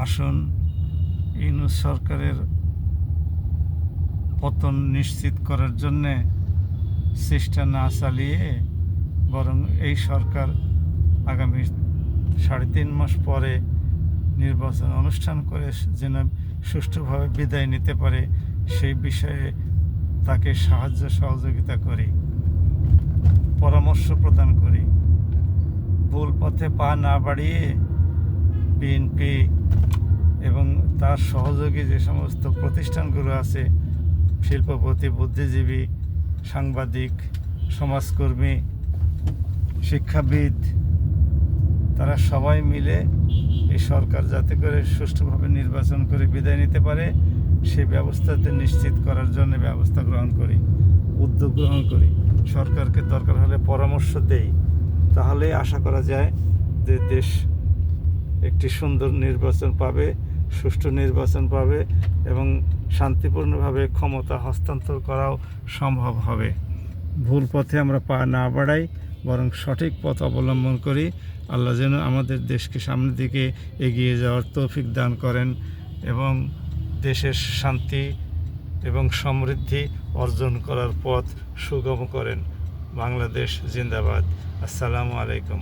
আসুন, ইউনুস সরকারের পতন নিশ্চিত করার জন্যে চেষ্টা না চালিয়ে বরং এই সরকার আগামী সাড়ে তিন মাস পরে নির্বাচন অনুষ্ঠান করে যেন সুষ্ঠুভাবে বিদায় নিতে পারে, সেই বিষয়ে তাকে সাহায্য সহযোগিতা করি, পরামর্শ প্রদান করি। ভুল পথে পা না বাড়িয়ে বিএনপি এবং তার সহযোগী যে সমস্ত প্রতিষ্ঠানগুলো আছে, শিল্পপতি, বুদ্ধিজীবী, সাংবাদিক, সমাজকর্মী, শিক্ষাবিদ, তারা সবাই মিলে এই সরকার যাতে করে সুষ্ঠুভাবে নির্বাচন করে বিদায় নিতে পারে সেই ব্যবস্থাতে নিশ্চিত করার জন্য ব্যবস্থা গ্রহণ করি, উদ্যোগ গ্রহণ করি। সরকারকে দরকার হলে পরামর্শ দেই। তাহলে আশা করা যায় যে দেশ একটি সুন্দর নির্বাচন পাবে, সুষ্ঠু নির্বাচন পাবে এবং শান্তিপূর্ণভাবে ক্ষমতা হস্তান্তর করাও সম্ভব হবে। ভুল পথে আমরা পা না বাড়াই, বরং সঠিক পথ অবলম্বন করি। আল্লাহ যেন আমাদের দেশকে সামনের দিকে এগিয়ে যাওয়ার তৌফিক দান করেন এবং দেশের শান্তি এবং সমৃদ্ধি অর্জন করার পথ সুগম করেন। বাংলাদেশ জিন্দাবাদ। আসসালামু আলাইকুম।